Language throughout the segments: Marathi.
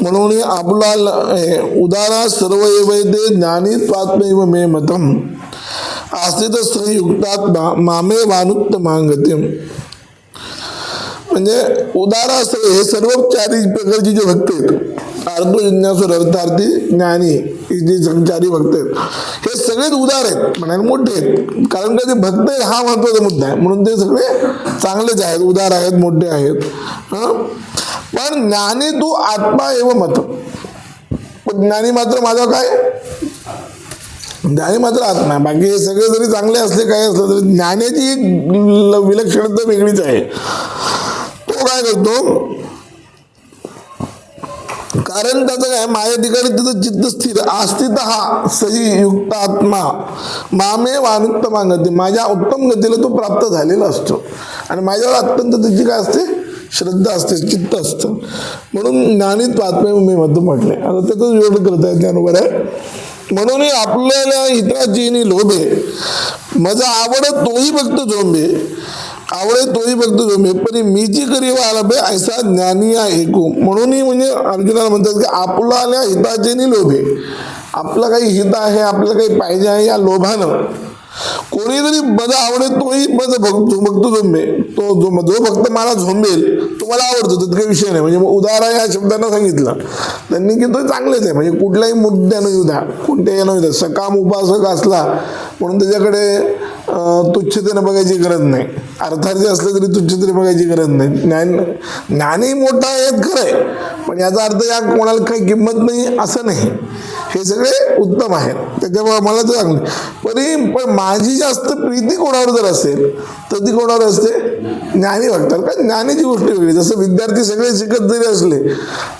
म्हणून आपला उदारा सर्व वैदे ज्ञानी त्वात्मैव मे मतम। आस्थित संयुक्तात्मा मामे वानुत्त मांगते म्हणजे उदार हे सर्व चारी प्रकारची जे भक्त आहेत अर्थ जिज्ञासूर अर्थार्थी ज्ञानी हे जे चारी भक्त आहेत हे सगळेच उदार आहेत म्हणायला मोठे आहेत. कारण का ते भक्त आहेत हा महत्त्वाचा मुद्दा आहे. म्हणून ते सगळे चांगलेच आहेत उदार आहेत मोठे आहेत. पण ज्ञानी तू आत्मा एव मत. पण ज्ञानी मात्र माझा काय? ज्ञानी मात्र आत्मा आहे. बाकी हे सगळे जरी चांगले असले काय असलं तरी ज्ञानाची विलक्षणता वेगळीच आहे. तो काय करतो? कारण त्याचं काय? माझ्या ठिकाणी तिथं चित्त स्थिर आस्थित हा सही युक्त आत्मा. मामे वानुत्तमा गती माझ्या उत्तम गतीला तो प्राप्त झालेला असतो. आणि माझ्यावर अत्यंत त्याची काय असते? श्रद्धा असते चित्त असतं. म्हणून ज्ञानीत बातम्या मी मत म्हटले. आता त्याचं विरोध करत आहे त्यानुसार आहे म्हणून आपल्याला हिताची लोभे. माझा आवड तोही भक्त झोंबे. आवडे तोही भक्त झोंबे. पण मी जी करी वाला ऐसा ज्ञानी ऐकू म्हणूनही म्हणजे अर्जुनाला म्हणतात की आपल्याला हिताचे लोभे. आपलं काही हित आहे आपलं काही पाहिजे आहे या लोभानं. कोणी जरी आवडेल आवडे तोही माझं भक्त भक्त झोंबे तो जो जो भक्त मला झोंबेल तो मला आवडतो त्यात काही विषय नाही. म्हणजे मग उदाहरण या शब्दांना सांगितलं. त्यांनी की तो चांगलेच आहे. म्हणजे कुठल्याही मुद्द्यानं येऊ द्या कोणत्याही येऊ द्या. सकाम उपासक असला म्हणून त्याच्याकडे तुच्छतेनं बघायची गरज नाही. अर्थार्थी असलं तरी तुच्छतेने बघायची गरज नाही. ज्ञान ज्ञानही मोठा आहे खरं आहे. पण याचा अर्थ या कोणाला काही किंमत नाही असं नाही. हे सगळे उत्तम आहेत. त्याच्यामुळे मला तर चांगले परी पण माझी जास्त प्रीती कोणावर जर असेल तर ती कोणावर असते? ज्ञानी वागतात कारण ज्ञानीची गोष्ट वेगळी. जसं विद्यार्थी सगळे शिकत जरी असले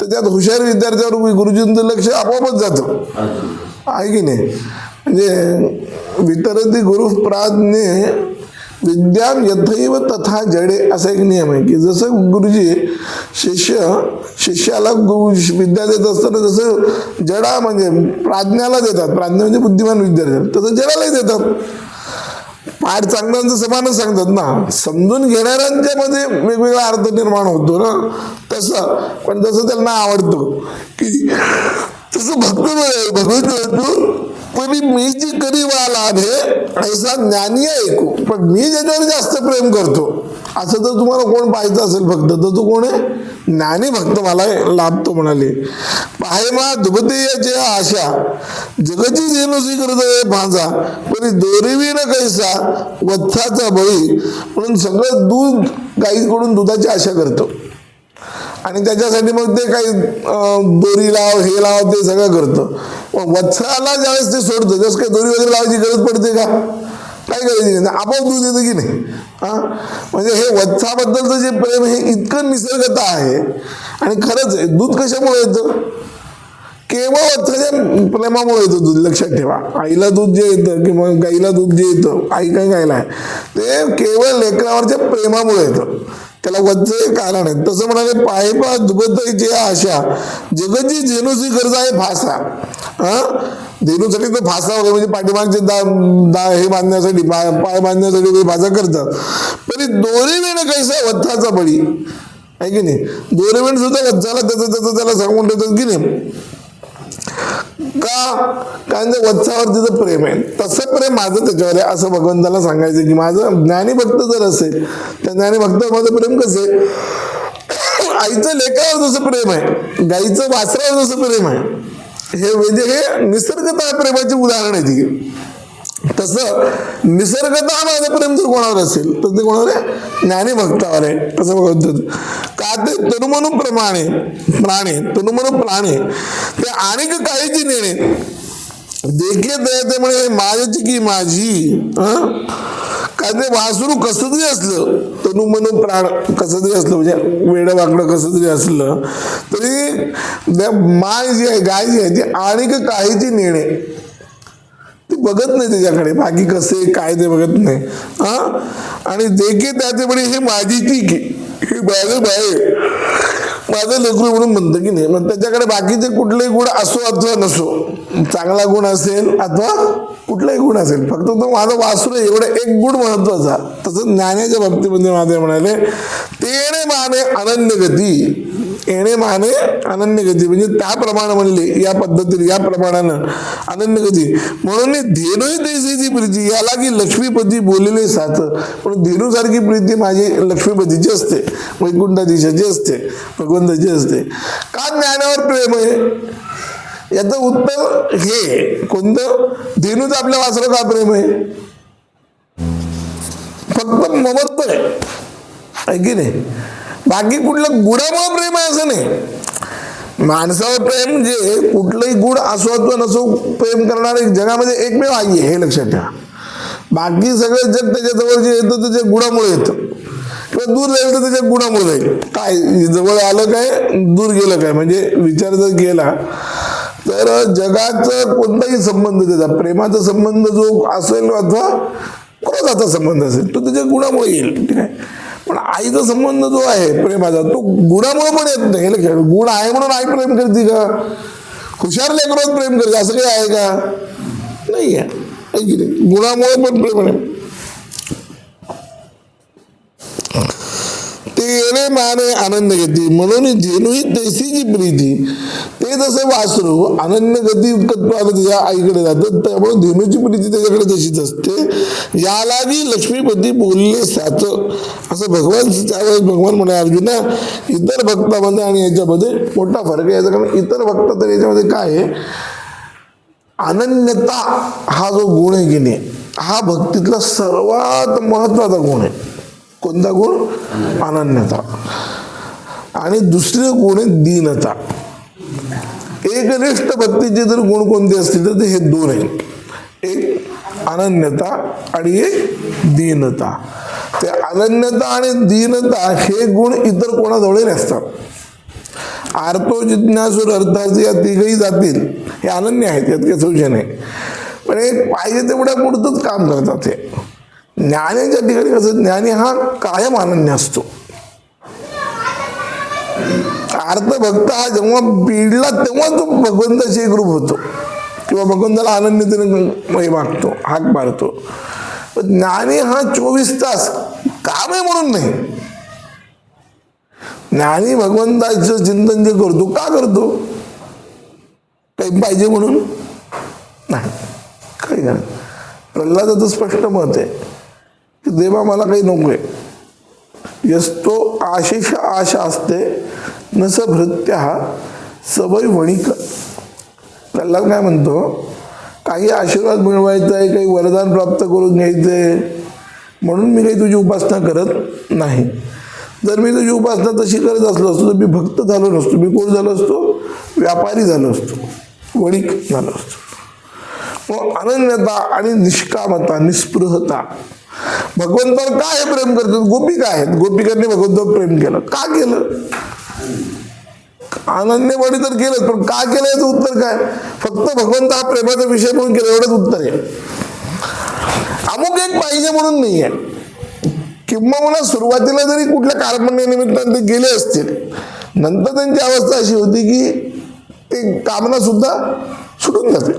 तर त्यात हुशार विद्यार्थ्यावर गुरुजींचं लक्ष आपोआपच जातं. आहे की नाही? म्हणजे वितरती गुरु प्राज्ञे विद्या यथैव तथा जडे असा एक नियम आहे की जसं गुरुजी शिष्य शिष्याला गुरु विद्या देत असताना जसं जडा म्हणजे प्राज्ञाला देतात प्राज्ञा म्हणजे बुद्धिमान विद्यार्थी तसं जडालाही देतात. पाठ चांगल्यांचं समानच सांगतात ना. समजून घेणाऱ्यांच्या मध्ये वेगवेगळा अर्थ निर्माण होतो ना. तसं पण जसं त्यांना आवडतं की तसं भक्त भगवत पण मी जी कधी वाला आहे ऐसा ज्ञानी ऐकू. पण मी ज्याच्यावर जास्त प्रेम करतो असं जर तुम्हाला कोण पाहायचं असेल फक्त तर तो कोण आहे? ज्ञानी भक्त मला लाभतो म्हणाले. पाहे मा दुबते आशा. जगची जेनुसी करत भांजा. दोरीवी न कैसा वत्थाचा बळी. म्हणून सगळं दूध गाईकडून दुधाची आशा करतो. आणि त्याच्यासाठी मग ते काही दोरी लाव हे लाव ते सगळं करतं. मग वत्साला ज्यावेळेस ते सोडतं जसं काही दोरी वगैरे लावायची गरज पडते का? काय करायची नाही. आपोआप दूध येतं की नाही? हा? म्हणजे हे वत्साबद्दलचं जे प्रेम हे इतकं निसर्गता आहे. आणि खरंच आहे दूध कशामुळे येतं? केवळ वत्साच्या प्रेमामुळे येतं दूध लक्षात ठेवा. आईला दूध जे येतं किंवा गाईला दूध जे येतं आई काय गायला आहे ते केवळ लेकरावरच्या प्रेमामुळे येतं. त्याला वच्च हे कारण आहे. तसं म्हणाले पायपा दुबताईची आशा जगतची झेनुसी गरज आहे फासा. हा? धेनूसाठी तर फासा वगैरे म्हणजे पाठीमागचे दा दा हे बांधण्यासाठी पाय पाय बांधण्यासाठी वगैरे फासा करतात. तरी दोरी वेण कैसा वत्थाचा बळी? आहे की नाही? दोरी वेण सुद्धा वज्जाला त्याचं त्याचं त्याला सांगून ठेवतात की नाही? का? कारण वत्सावर तिचं प्रेम आहे. तसं प्रेम माझं त्याच्यावर आहे. असं भगवंताला सांगायचं की माझं ज्ञानी भक्त जर असेल तर ज्ञानी भक्त माझं प्रेम कसं आहे? आईचं लेकरावर जसं प्रेम आहे गाईचं वासरावर जसं प्रेम आहे. हे म्हणजे हे निसर्गता प्रेमाची उदाहरण आहे ती. तसं निसर्गता माझं प्रेम जर कोणावर असेल तर ते कोणावर आहे? ज्ञानी भक्तावर आहे. तसं बघत का ते तनुमनु प्रमाणे प्राणे तनुमनु प्राणे ते अनेक काहीची नेणे. देखे ते म्हणे माझ्याची की माझी? काय ते वासरू कसं तरी असलं तनु मनु प्राण कसं तरी असलं म्हणजे वेडं वाकडं कसं तरी असलं तरी माय जी आहे गाय जी आहे ती आणि काहीची नेणे. बघत नाही त्याच्याकडे. बाकी कसे काय ते बघत नाही. हा? आणि देखे त्याचे म्हणे हे माझी की हे माझं बाय माझं लेकरू म्हणून म्हणतं की नाही. मग त्याच्याकडे बाकीचे कुठलेही गुण असो अथवा नसो चांगला गुण असेल अथवा कुठलाही गुण असेल फक्त तो माझा वासरू आहे, एवढा एक गुण महत्त्वाचा तसं ज्ञानाच्या बाबतीमध्ये माझे म्हणाले तेने माने अनन्य गती येणे माने अनन्य गती. म्हणजे त्याप्रमाणे म्हणले या पद्धतीने या प्रमाणानं अनन्य गती. म्हणून मी धेनुही देशीची प्रीती याला की लक्ष्मीपती बोललेले साथ पण धेनूसारखी प्रीती माझी लक्ष्मीपतीची असते वैकुंठाधीशाची असते भगवंताची असते. का ज्ञानावर प्रेम आहे? याचं उत्तर हे कोणतं? धेनूच आपल्या वासरं का प्रेम आहे? फक्त ममत्व आहे. आहे की नाही? बाकी कुठलं गुणामुळे प्रेम आहे असं नाही. माणसावर प्रेम म्हणजे कुठलंही गुण असो अथवा नसो प्रेम करणारे जगामध्ये एकमेव आई आहे हे लक्षात ठेवा. बाकी सगळं जग त्याच्याजवळ जे येतं त्याच्या त्या गुणामुळे येतं. किंवा दूर जाईल तर त्याच्या गुणामुळे जाईल. काय जवळ आलं काय दूर गेलं काय? म्हणजे विचार जर गेला तर जगाचा कोणताही संबंध त्याचा प्रेमाचा संबंध जो असेल अथवा क्रोधाचा संबंध असेल तो त्याच्या गुणामुळे येईल. ठीक आहे? पण आईचा संबंध जो आहे प्रेमाचा तो गुणामुळे पण येत नाही. हे लक्षात गुण आहे म्हणून आई प्रेम करते का? हुशार लेकरच प्रेम करते. असं काही आहे का? नाही. आहे गुणामुळे पण प्रेम आहे. तेरे माने आनंद गती म्हणून धेनुही तैसीची प्रीती ते जसं वासरू अनन्य गती उत्कत्वाला त्याच्या आईकडे जातं त्यामुळे धेनूची प्रीती त्याच्याकडे तशीच असते. यालागी लक्ष्मीपती बोलले साच असं भगवान त्यावेळेस भगवान म्हणे अर्जुना इतर भक्तामध्ये आणि याच्यामध्ये मोठा फरक आहे. याचा कारण इतर भक्त तर याच्यामध्ये काय आहे? अनन्यता हा जो गुण आहे की नाही हा भक्तीतला सर्वात महत्त्वाचा गुण आहे. कोणता गुण अनन्यता आणि दुसरे गुण आहे दीनता. एकनिष्ठ भक्तीचे जर गुण कोणते असतील तर ते हे दोन आहेत. एक अनन्यता आणि एक दीनता. ते अनन्यता आणि दीनता हे गुण इतर कोणाजवळ नसतात. आर्तो जिज्ञासूर अर्थाचे या तिघही जातील. हे अनन्य आहेत यात काही संशय नाही. पण एक पाहिजे तेवढ्या पुरतंच काम करतात हे. ज्ञानाच्या ठिकाणी कसं ज्ञानी हा कायम अनन्य असतो. अर्थभक्त हा जेव्हा बिडला तेव्हा तो भगवंताशी एकरूप होतो. किंवा भगवंताला अनन्यतेने म्हणजे मागतो हाक मारतो. पण ज्ञानी हा चोवीस तास काम आहे म्हणून नाही. ज्ञानी भगवंताचं चिंतन जे करतो का करतो? काही पाहिजे म्हणून? नाही. काही नाही. प्रल्हादाचं स्पष्ट मत आहे. की देवा मला काही नको आहे. यस्तो आशिष आशा असते नस भृत्य हा सवय वणिक. कल्ला काय म्हणतो? काही आशीर्वाद मिळवायचा आहे काही वरदान प्राप्त करून घ्यायचं आहे म्हणून मी काही तुझी उपासना करत नाही. जर मी तुझी उपासना तशी करत असलो असतो तर मी भक्त झालो नसतो. मी कोण झालो असतो? व्यापारी झालो असतो. वणिक झालो असतो. मग अनन्यता आणि निष्कामता निस्पृहता. भगवंतावर काय प्रेम करतात? गोपिका आहेत? गोपिकांनी भगवंतावर प्रेम केलं. का केलं? अनन्यवाडी तर केलंच पण का केलं याचं उत्तर काय? फक्त भगवंत हा प्रेमाचा विषय म्हणून केलं एवढंच उत्तर आहे. अमुक एक पाहिजे म्हणून नाही आहे किंवा मला सुरुवातीला जरी कुठल्या कार्पण्यनिमित्ताने ते गेले असतील नंतर त्यांची अवस्था अशी होती की ते कामना सुद्धा सुटून जाते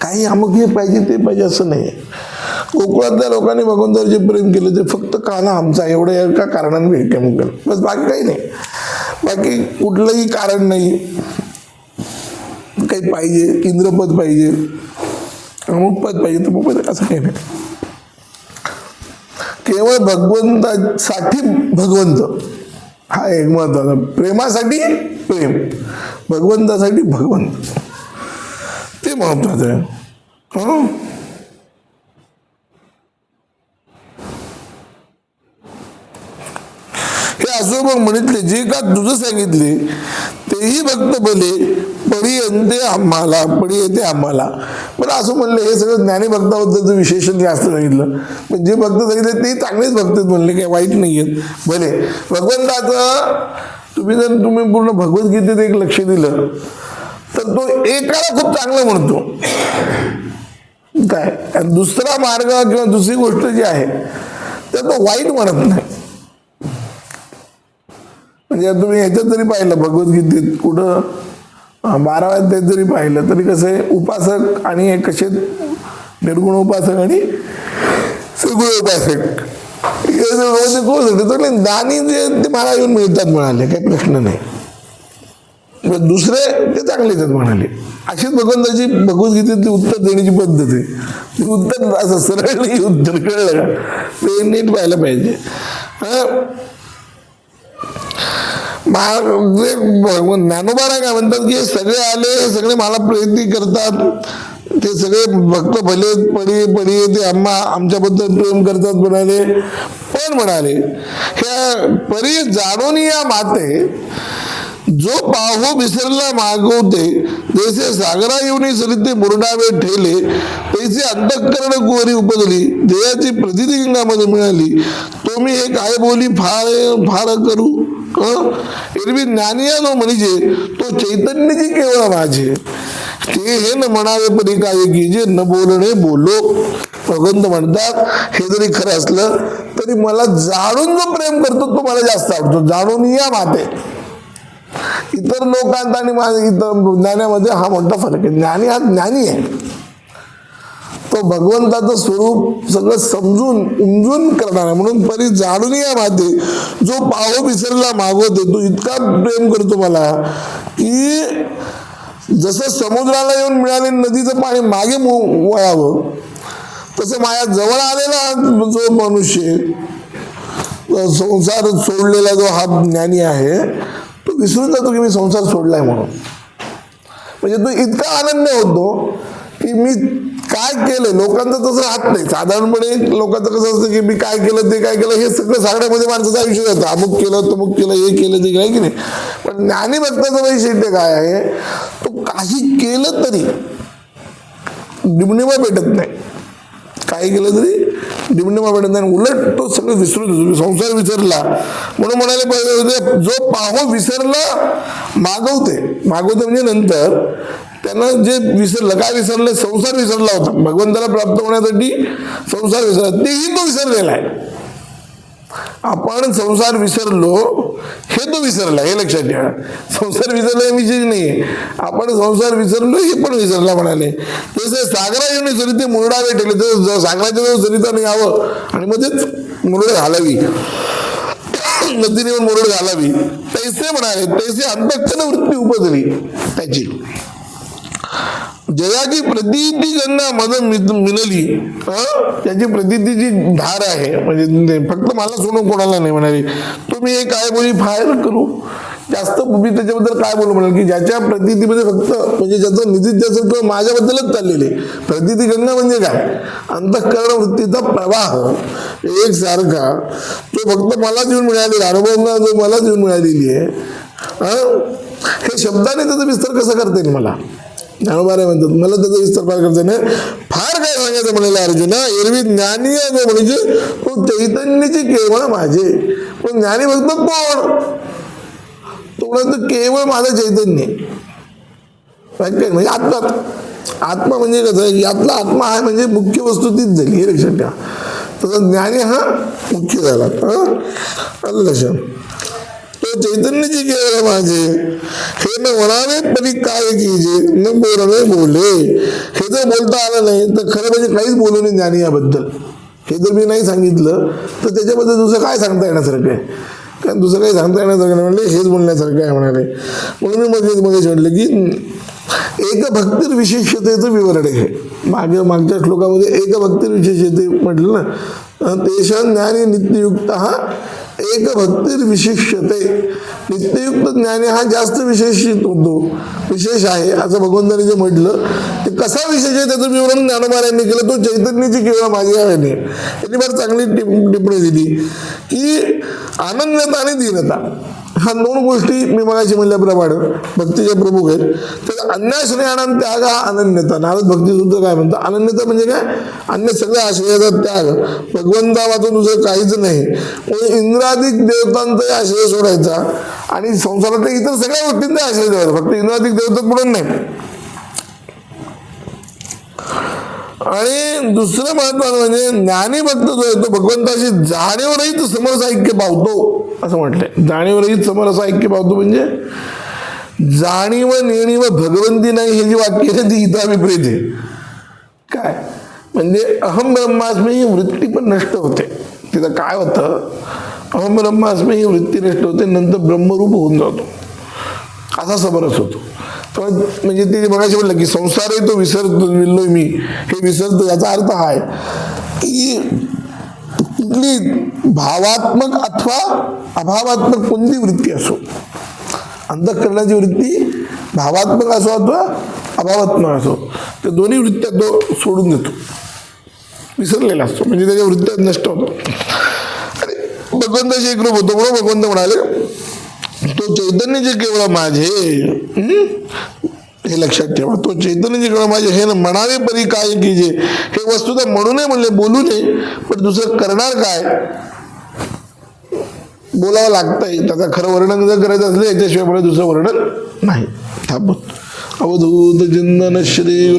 काही अमुक हे पाहिजे ते पाहिजे असं नाही आहे कोकणातल्या लोकांनी भगवंताचे जे प्रेम केलं ते फक्त काना आमचा एवढ्या एका कारणाने प्रेम केलं बस बाकी काही नाही. बाकी कुठलंही कारण नाही. काही पाहिजे इंद्रपद पाहिजे अमुक पद पाहिजे तर पद असं काही नाही. केवळ भगवंतासाठी भगवंत. हा एक महत्त्वाचा प्रेमासाठी प्रेम. भगवंतासाठी भगवंत. ते महत्वाचं आहे. हं? म्हणितले जे का तुझं सांगितले तेही भक्त भले पडी अंते आम्हाला पडी येते आम्हाला. पण असं म्हणले हे सगळं ज्ञानी भक्ताबद्दल विशेषण जास्त सांगितलं. पण जे भक्त सांगितले ते चांगलेच भक्त म्हणले काही वाईट नाही आहेत. भले भगवंताचं तुम्ही जर तुम्ही पूर्ण भगवद्गीतेत एक लक्ष दिलं तर तो एकाला खूप चांगलं म्हणतो. काय? दुसरा मार्ग किंवा दुसरी गोष्ट जी आहे तर तो वाईट म्हणत नाही. म्हणजे तुम्ही ह्याच्यात जरी पाहिलं भगवद्गीतेत कुठं अं, बाराव्या अध्यायात जरी पाहिलं तरी कसं आहे उपासक आणि हे कसे निर्गुण उपासक आणि सगुण उपासक. म्हणजे दानी जे ते मला येऊन मिळतात म्हणाले काही प्रश्न नाही. दुसरे ते चांगले येतात म्हणाले. अशीच भगवंताची भगवद्गीतेतली उत्तर देण्याची पद्धत आहे. ती उत्तर असं सरळ उत्तर कळलं का? ते नीट पाहायला पाहिजे. हं? मा- म्हणजे काय म्हणतात की सगळे आले सगळे मला प्रयत्न करतात ते सगळे भक्त भले पडी पडी ते आम्हा आमच्याबद्दल प्रेम करतात म्हणाले पण म्हणाले ह्या परी जाणून या माते जो पाहू विसरला मागवते जैसे सागरा येऊन सरिते मुरडावे ठेले तैसे अंतःकरण कुवरी उपजली देयाची प्रतिती गंगामध्ये मिळाली तो मी हे काय बोली फार फार करू एरवी ज्ञानिया जो म्हणजे तो चैतन्याची केवळ माझे. ते हे न म्हणावे परी काय की जे न बोलणे बोलो. भगवंत म्हणतात हे जरी खरं असलं तरी मला जाणून जो प्रेम करतो तो मला जास्त आवडतो. जाणून या माते. इतर लोकांत आणि माझ्या इतर ज्ञानामध्ये हा मोठा फरक आहे. ज्ञानी हा ज्ञानी आहे. तो भगवंताचं स्वरूप सगळं समजून उमजून करणार म्हणून परी जाणून या माते जो पाहो विसरला मागवते तो इतका प्रेम करतो मला की जसं समुद्राला येऊन मिळाले नदीचं पाणी मागे मो- वळावं तसं माझ्या जवळ आलेला जो मनुष्य संसार सोडलेला जो हा ज्ञानी आहे तो विसरून जातो की मी संसार सोडलाय म्हणून. म्हणजे तो इतका आनंद होतो की मी काय केलं लोकांचं तसं राहत नाही. साधारणपणे लोकांचं कसं असतं की मी काय केलं ते काय केलं हे सगळं सांगण्यामध्ये माणसाचं आयुष्य जातं. अमुक केलं तमुक केलं हे केलं ते काय की नाही? पण ज्ञानी भक्ताचं वैशिष्ट्य काय आहे? तो काही केलं तरी निमणिमा भेटत नाही. काही केलं तरी डिमणिमा उलट तो सगळं विसरून संसार विसरला. म्हणून म्हणाले पाहिजे जो पाहो विसरला मागवते. मागवते म्हणजे नंतर त्यानं जे विसरलं काय विसरलं? संसार विसरला होता. भगवंताला प्राप्त होण्यासाठी संसार विसरला. तेही तो विसरलेला आहे. आपण संसार विसरलो हे तो विसरला हे लक्षात ठेवा. संसार विसरला हे विशेष नाही आपण संसार विसरलो हे पण विसरला म्हणाले. तसे सागरा येऊन सरिते मुरडावे ठेवले तर सागराच्या जवळ सरिताने यावं. आणि मग तेच मुरड घालावी. नदीने मुरड घालावी. तैसे म्हणाले तैसे अंतक्षण वृत्ती उपजली त्याची. जयाची प्रतिती ज्यांना मदत मिळाली. हं? त्याची प्रतीतीची धार आहे. म्हणजे फक्त मला सोडून कोणाला नाही म्हणाली. तुम्ही हे काय बोली? फायर करू. जास्त मी त्याच्याबद्दल काय बोलू म्हणाल? की ज्याच्या प्रतीतीमध्ये फक्त म्हणजे ज्याचं निधी असेल तो माझ्याबद्दलच चाललेले. प्रतीती गंगा म्हणजे काय? अंतःकरण वृत्तीचा प्रवाह. एक सारखा. तो फक्त मला देऊन मिळालेला अनुभवना जो मला देऊन मिळालेली आहे. हे शब्दाने त्याचा विस्तार कसा करता येईल मला? ज्ञानोबारे म्हणतात. मला त्याचा विस्तार फार करता नाही. फार काय सांगायचं म्हणाला अर्जुना? एरवी ज्ञानी आहे जो म्हणजे तो चैतन्याची केवळ माझे. पण ज्ञानी भक्त कोण? तो म्हणतो केवळ माझं चैतन्य. म्हणजे आत्मा. आत्मा म्हणजे कसं आहे? यातला आत्मा आहे म्हणजे मुख्य वस्तू तीच झाली हे लक्षात ठेवा. तसं ज्ञानी हा मुख्य झाला. हं? आलं लक्षात? चैतन्यची केवळ माझे हे न म्हणावे तरी काय कीजे? न बोलणे बोले। हे जर बोलता आलं नाही तर खरं म्हणजे काहीच बोलू नये ज्ञानी याबद्दल. हे जर मी नाही सांगितलं तर त्याच्याबद्दल दुसरं काय सांगता येण्यासारखं आहे? कारण दुसरं काही सांगता येण्यासारखं नाही म्हणले हेच बोलण्यासारखं आहे म्हणाले. म्हणून मी मध्ये मध्येच म्हटलं की एक भक्ती विशेषतेचं विवरण आहे. मागे मागच्या श्लोकामध्ये एक भक्ती विशेषते म्हटलं ना तेषा ज्ञानी नित्ययुक्त हा एक भक्तीर विशिष्यते नित्ययुक्त ज्ञानी हा जास्त विशेषित होतो. विशेष आहे असं भगवंताने जे म्हटलं ते कसा विशेष आहे त्याचं विवरण ज्ञानोबार केलं. तो चैतन्याची किंवा माझी आहे त्यांनी फार चांगली टिप- टिप्पणी दिली की आनंदता आणि दीनता. ह्या दोन गोष्टी मी मगाशी म्हणल्याप्रमाणे भक्तीचे प्रमुख आहेत. तर अन्याश्रय आणि त्याग हा अनन्यता. नारद भक्ती सुद्धा काय म्हणतात अनन्यता म्हणजे काय? अन्य सगळ्या आश्रयाचा त्याग. भगवंता वाचून दुसरं काहीच नाही. म्हणजे इंद्राधिक देवतांचा आश्रय सोडायचा आणि संसारातल्या इतर सगळ्या गोष्टींचा आश्रय द्यायचा. फक्त इंद्राधिक देवता म्हणून नाही. आणि दुसरं महत्वाचं म्हणजे ज्ञानी भक्त जो आहे तो भगवंताशी जाणीवरहित समरस ऐक्य पावतो. असं म्हटलंय. जाणीवरहित समरस ऐक्य पावतो म्हणजे जाणीव नेणीव भगवंती नाही हे जी वाक्य आहे ती इथं विपरीत आहे. काय? म्हणजे अहम ब्रह्मास्मी ही वृत्ती पण नष्ट होते. तिथं काय होतं? अहम ब्रह्मास्मी ही वृत्ती नष्ट होते नंतर ब्रह्मरूप होऊन जातो. असा समरस होतो. म्हणजे ते बघायचं म्हटलं की संसारही तो विसरतो विल्लोय मी. हे विसरतो याचा अर्थ हा आहे की कुठली भावात्मक अथवा अभावात्मक कोणती वृत्ती असो. अंतःकरणाची वृत्ती भावात्मक असो अथवा अभावात्मक असो. तर दोन्ही वृत्त्या तो सोडून देतो. विसरलेला असतो. म्हणजे त्याच्या वृत्त्यात नष्ट होतो. आणि भगवंताशी एकरूप होतो. म्हणून भगवंत म्हणाले तो चैतन्य जे केवळ माझे. हे लक्षात ठेवा तो चैतन्य जे केवळ माझे. हे म्हणावे परी काय की जे? हे वस्तुता म्हणू नये म्हणले बोलू नये पण दुसरं करणार काय? बोलावं लागतंय. त्याचा खरं वर्णन जर करायचं असलं याच्याशिवाय मला दुसरं वर्णन नाही. थांबत अवधूत चिंतन श्री